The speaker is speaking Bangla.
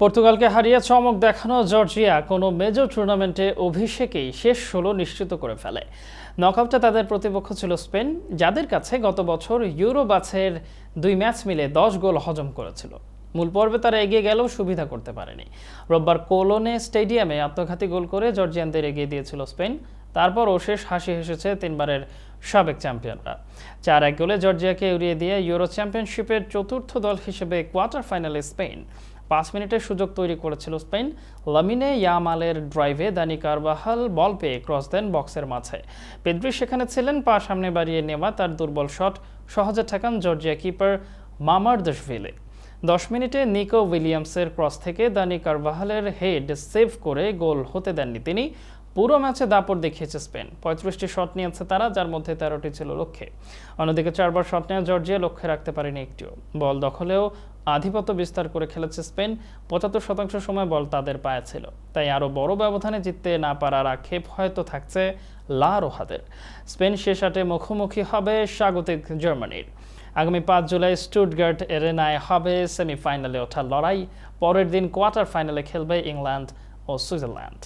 পর্তুগালকে হারিয়ে চমক দেখানো জর্জিয়া কোনো মেজর টুর্নামেন্টে অভিষেকেই শেষ ষোলো নিশ্চিত করে ফেলে। নকআউটে তাদের প্রতিপক্ষ ছিল স্পেন, যাদের কাছে গত বছর ইউরো বাছের দুই ম্যাচ মিলে দশ গোল হজম করেছিল। মূল পর্বে তারা এগিয়ে গেলেও সুবিধা করতে পারেনি। রোববার কোলোনে স্টেডিয়ামে আত্মঘাতী গোল করে জর্জিয়ানদের এগিয়ে দিয়েছিল স্পেন। তারপরও শেষ হাসি হেসেছে তিনবারের সাবেক চ্যাম্পিয়নরা। চার এক গোলে জর্জিয়াকে উড়িয়ে দিয়ে ইউরো চ্যাম্পিয়নশিপের চতুর্থ দল হিসেবে কোয়ার্টার ফাইনালে স্পেন। পাঁচ মিনিটের সুযোগ তৈরি করেছিল স্পেন। লামিনে ইয়ামালের ড্রাইভে দানি কারবাহাল বল পেয়ে ক্রস দেন বক্সের মাঝে। পেদ্রি সেখানে ছিলেন, পা সামনে বাড়িয়ে নেওয়া তার দুর্বল শট। সহজে ঠেকান জর্জিয়া কিপার মামার দশভিলে। দশ মিনিটে নিকো উইলিয়ামসের ক্রস থেকে দানি কারবাহালের হেড সেভ করে গোল হতে দেননি তিনি। পুরো ম্যাচে দাপট দেখিয়েছে স্পেন। পঁয়ত্রিশটি শট নিয়েছে তারা, যার মধ্যে তেরোটি ছিল লক্ষ্যে। অন্যদিকে চারবার শট নেওয়া জর্জিয়া লক্ষ্যে রাখতে পারেনি একটিও। বল দখলেও আধিপত্য বিস্তার করে খেলেছে স্পেন। পঁচাত্তর শতাংশ সময় বল তাদের পায়ে ছিল। তাই আরও বড় ব্যবধানে জিততে না পারার আক্ষেপ হয়তো থাকছে লা রোহাদের। স্পেন শেষ আটে মুখোমুখি হবে স্বাগতিক জার্মানির। আগামী পাঁচ জুলাই স্টুটগার্ট এরেনায় হবে সেমিফাইনালে ওঠা লড়াই। পরের দিন কোয়ার্টার ফাইনালে খেলবে ইংল্যান্ড ও সুইজারল্যান্ড।